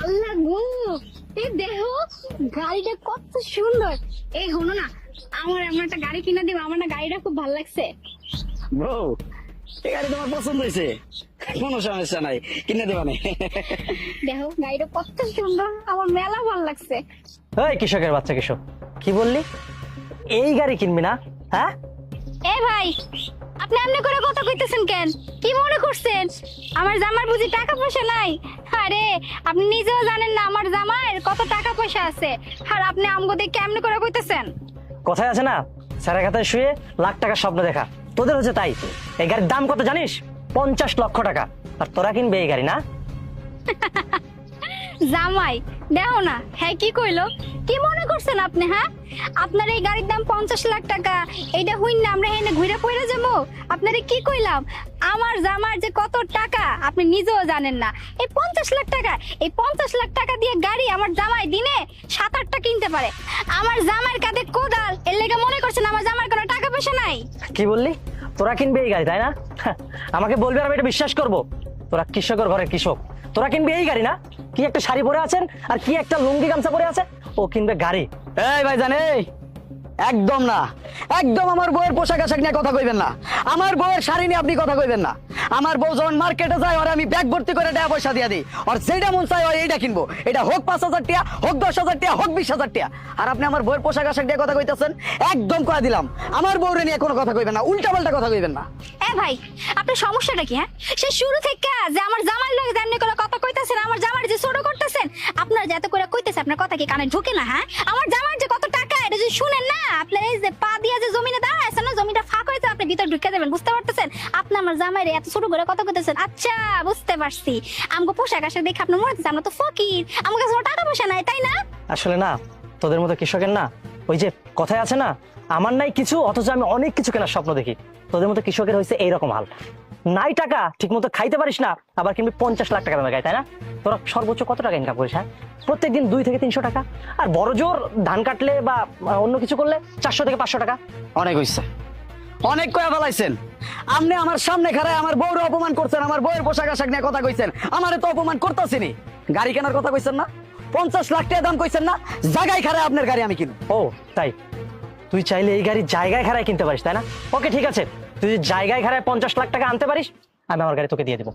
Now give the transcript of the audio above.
আল্লাহ গো এই দেখো গাড়িটা কত সুন্দর। এই হলো না আমার এমন একটা গাড়ি কিনে দিব আমার না গাড়িটা খুব ভালো লাগছে। বউ এই গাড়ি তোমার পছন্দ হয়েছে? কোনো সমস্যা নাই কিনে দেবা নে। দেখো গাড়িটা কত সুন্দর আমার মেলা ভালো লাগছে। এই কৃষকের বাচ্চা কৃষক কি বললি? এই গাড়ি কিনবি না হ্যাঁ? এ ভাই আপনি এমনি করে কথা কইতেছেন কেন? কি মনে করছেন? আমার জামার বুঝি টাকা পয়সা নাই। আরে আপনি নিজেও জানেন না আমার জামার কত টাকা পয়সা আছে। আর আপনি আমগো দেখে এমনি করে কইতেছেন? কথায় আছে না? স্যারের খাতায় শুয়ে লাখ টাকার স্বপ্ন দেখা। তোদের হচ্ছে তাই। এই গাড়ির দাম কত জানিস? পঞ্চাশ লক্ষ টাকা। আর তোরা কিনবে এই গাড়ি না? জামাই দেখো না হ্যাঁ কি কইলো? কি মনে করছেন আপনি হ্যাঁ? আপনার এই গাড়ির দাম পঞ্চাশ লাখ টাকা এইটা হইন না আমরা হেনে ঘুরে পড়ে যাব? আপনারে কি কইলাম? আমার জামার যে কত টাকা আপনি নিজেও জানেন না। এই পঞ্চাশ লাখ টাকা এই পঞ্চাশ লাখ টাকা দিয়ে গাড়ি আমার জামাই দিনে সাত আটটা কিনতে পারে। আমার জামাইয়ের কাঁধে কোদাল এর লেগে মনে করছেন আমার জামার কোনো টাকা পয়সা নাই? কি বললি? তোরা কিনবে এই গাড়ি তাই না? হ্যাঁ, আমাকে বলবি আমি এটা বিশ্বাস করব। তোরা কৃষকের ঘরের কৃষক। তোরা কিনবি এই গাড়ি না? কি একটা শাড়ি পরে আছেন? আর কি একটা লুঙ্গি গামছা পরে আছে ও কিনবে গাড়ি। এই ভাই জানে একদম না। একদম আমার বউয়ের পোশাক আশাক নিয়ে কথা কইবেন না। আমার বউয়ের শাড়ি নিয়ে আপনি কথা কইবেন না। আমার বউ যখন মার্কেটে যায়, ওরা আমি ব্যাগ ভর্তি করে টাকা পয়সা দিয়ে দিই। আর যেটা মন চাই ওই এইটা কিনবো। এটা হোক পাঁচ হাজার টাকা হোক দশ হাজার টাকা হোক বিশ হাজার টাকা আর আপনি আমার বউয়ের পোশাক আশাক নিয়ে কথা কইতেছেন, একদম কয়ে দিলাম। আমার বউরে নিয়ে কোনো কথা কইবেন না উল্টা পাল্টা কথা কইবেন না। এ ভাই, আপনার সমস্যাটা কি হ্যাঁ? সে শুরু থেকে যে আমার জামার লগে যেমনি করে কথা কইতেছেন আমার আপনার যাতে করে কইতেছে আপনার কথা কি কানে ঢুকে না হ্যাঁ? আমার জামার যে কত টাকা, এটা যদি শুনেন না, আপনার এই যে পা দিয়ে যে জমিনে দাঁড়ায় না, জমিটা ফাঁক হয়েছে আপনি ভিতর ঢুকে যাবেন, বুঝতে পারতেছেন? আপনি আমার জামাইরে এত ছোট করে কথা কইতেছেন? আচ্ছা বুঝতে পারছি। আমাকে পোশাক আশাক দেখে আপনার মনে হচ্ছে আমরা তো ফকির, আমার কাছে টাকা পয়সা নাই, তাই না? আসলে না, তোদের মতো কৃষকের না, ওই যে কথায় আছে না, আমার নাই কিছু, অথচ আমি অনেক কিছু কেনার স্বপ্ন দেখি। তোদের মতো কৃষকের হয়েছে এইরকম হাল। নাই টাকা ঠিক মতো খাইতে পারিস না আবার কিনবি পঞ্চাশ লাখ টাকা গাড়ি তাই না? তোরা সর্বোচ্চ কত টাকা ইনকাম করিস হ্যাঁ? প্রত্যেকদিন দুই থেকে তিনশো টাকা। আর বড় জোর ধান কাটলে বা অন্য কিছু করলে চারশো থেকে পাঁচশো টাকা। অনেক হইছে। অনেক কয়া ফেলাইছেন। আপনি আমার সামনে খাড়ায় আমার বউর অপমান করছেন আমার বউয়ের পোশাক আশাক নিয়ে কথা কইছেন। আমারে তো অপমান করতেছিনি। গাড়ি কেনার কথা কইছেন না? পঞ্চাশ লাখ টাকা দাম কইছেন না? জায়গায় খাড়ায় আপনার গাড়ি আমি কিনবো। ও তাই? তুই চাইলে এই গাড়ি জায়গায় খাড়ায় কিনতে পারিস তাই না? ওকে ঠিক আছে। তুই জায়গায় ঘাড়ায় পঞ্চাশ লাখ টাকা আনতে পারিস আমি আমার গাড়ি তোকে দিয়ে দেবো।